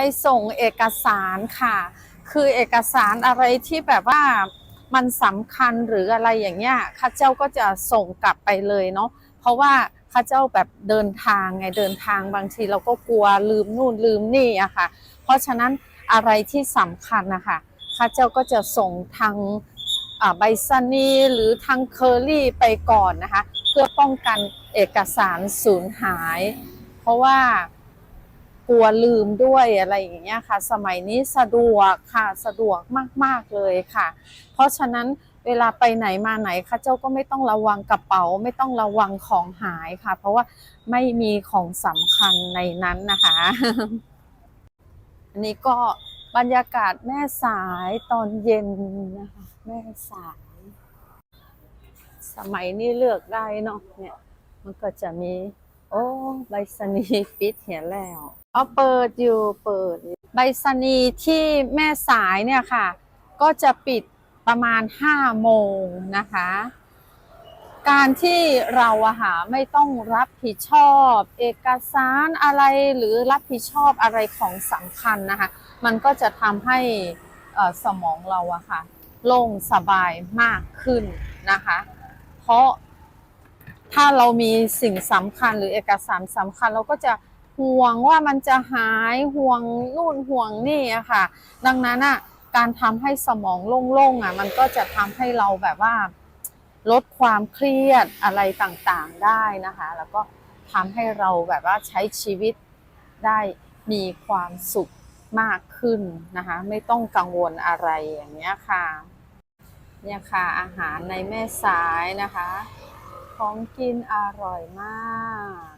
ไปส่งเอกสารค่ะ คือเอกสารอะไรที่แบบว่ามันสำคัญหรืออะไรอย่างเงี้ยข้าเจ้าก็จะส่งกลับไปเลยเนาะเพราะว่าข้าเจ้าแบบเดินทางไงเดินทางบางทีเราก็กลัวลืมนู่นลืมนี่อะค่ะ เพราะฉะนั้นอะไรที่สำคัญนะคะข้าเจ้าก็จะส่งทางอ่าใบสนีหรือทางเคอรี่ไปก่อนนะคะ เพื่อป้องกันเอกสารสูญหาย เพราะว่า กลัวลืมด้วยอะไรอย่างเงี้ยค่ะ สมัยนี้สะดวกค่ะสะดวกมากๆเลยค่ะ เพราะฉะนั้นเวลาไปไหนมาไหนข้าเจ้าก็ไม่ต้องระวังกระเป๋า ไม่ต้องระวังของหายค่ะ เพราะว่าไม่มีของสำคัญในนั้นนะคะอันนี้ก็บรรยากาศแม่สายตอนเย็นนะคะแม่สาย สมัยนี้เลือกได้เนาะเนี่ยมันก็จะมี โอ้ใบสนีปิดเหียแล้วเอาเปิดอยู่เปิด ใบสนีที่แม่สายเนี่ยค่ะ ก็จะปิดประมาณ5โมงนะคะ การที่เราอะหาไม่ต้องรับผิดชอบ เอกสารอะไรหรือรับผิดชอบอะไรของสำคัญนะคะ มันก็จะทำให้สมองเราอะค่ะโล่งสบายมากขึ้นนะคะ เพราะ ถ้าเรามีสิ่งสำคัญหรือเอกสารสำคัญเราก็จะห่วงว่ามันจะหายห่วงนู่นห่วงนี่อะค่ะ ดังนั้นอะการทำให้สมองโล่งๆอะมันก็จะทำให้เราแบบว่าลดความเครียดอะไรต่างๆได้นะคะ แล้วก็ทำให้เราแบบว่าใช้ชีวิตได้มีความสุขมากขึ้นนะคะ ไม่ต้องกังวลอะไรอย่างเงี้ยค่ะ เนี่ยค่ะอาหารในแม่สายนะคะ ของกินอร่อยมาก